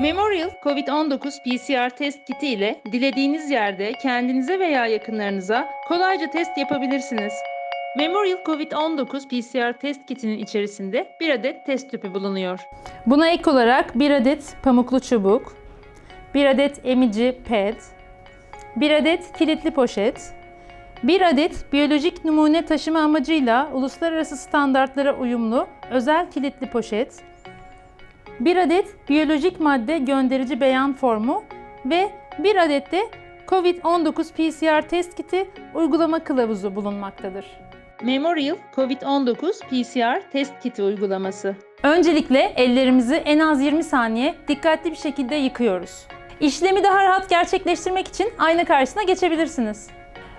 Memorial COVID-19 PCR test kiti ile dilediğiniz yerde kendinize veya yakınlarınıza kolayca test yapabilirsiniz. Memorial COVID-19 PCR test kitinin içerisinde bir adet test tüpü bulunuyor. Buna ek olarak bir adet pamuklu çubuk, bir adet emici ped, bir adet kilitli poşet, bir adet biyolojik numune taşıma amacıyla uluslararası standartlara uyumlu özel kilitli poşet, bir adet biyolojik madde gönderici beyan formu ve bir adet de COVID-19 PCR test kiti uygulama kılavuzu bulunmaktadır. Memorial COVID-19 PCR test kiti uygulaması. Öncelikle ellerimizi en az 20 saniye dikkatli bir şekilde yıkıyoruz. İşlemi daha rahat gerçekleştirmek için ayna karşısına geçebilirsiniz.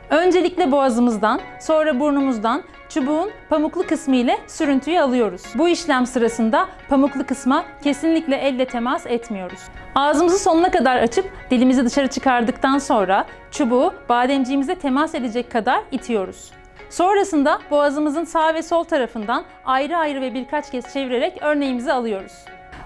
Öncelikle boğazımızdan, sonra burnumuzdan çubuğun pamuklu kısmı ile sürüntüyü alıyoruz. Bu işlem sırasında pamuklu kısma kesinlikle elle temas etmiyoruz. Ağzımızı sonuna kadar açıp dilimizi dışarı çıkardıktan sonra çubuğu bademciğimize temas edecek kadar itiyoruz. Sonrasında boğazımızın sağ ve sol tarafından ayrı ayrı ve birkaç kez çevirerek örneğimizi alıyoruz.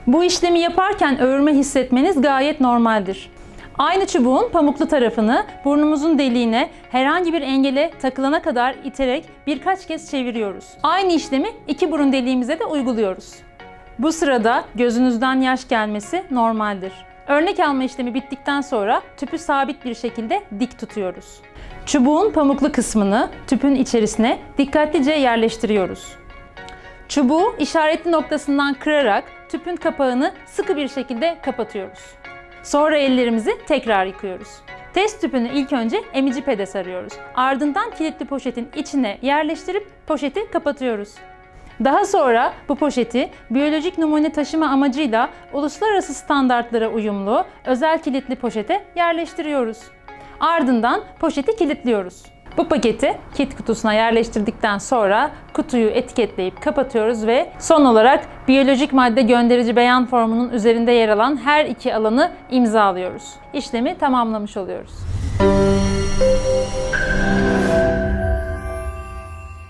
Bu işlemi yaparken öğürme hissetmeniz gayet normaldir. Aynı çubuğun pamuklu tarafını burnumuzun deliğine herhangi bir engele takılana kadar iterek birkaç kez çeviriyoruz. Aynı işlemi iki burun deliğimize de uyguluyoruz. Bu sırada gözünüzden yaş gelmesi normaldir. Örnek alma işlemi bittikten sonra tüpü sabit bir şekilde dik tutuyoruz. Çubuğun pamuklu kısmını tüpün içerisine dikkatlice yerleştiriyoruz. Çubuğu işaretli noktasından kırarak tüpün kapağını sıkı bir şekilde kapatıyoruz. Sonra ellerimizi tekrar yıkıyoruz. Test tüpünü ilk önce emici pede sarıyoruz. Ardından kilitli poşetin içine yerleştirip poşeti kapatıyoruz. Daha sonra bu poşeti biyolojik numune taşıma amacıyla uluslararası standartlara uyumlu özel kilitli poşete yerleştiriyoruz. Ardından poşeti kilitliyoruz. Bu paketi kit kutusuna yerleştirdikten sonra kutuyu etiketleyip kapatıyoruz ve son olarak biyolojik madde gönderici beyan formunun üzerinde yer alan her iki alanı imzalıyoruz. İşlemi tamamlamış oluyoruz.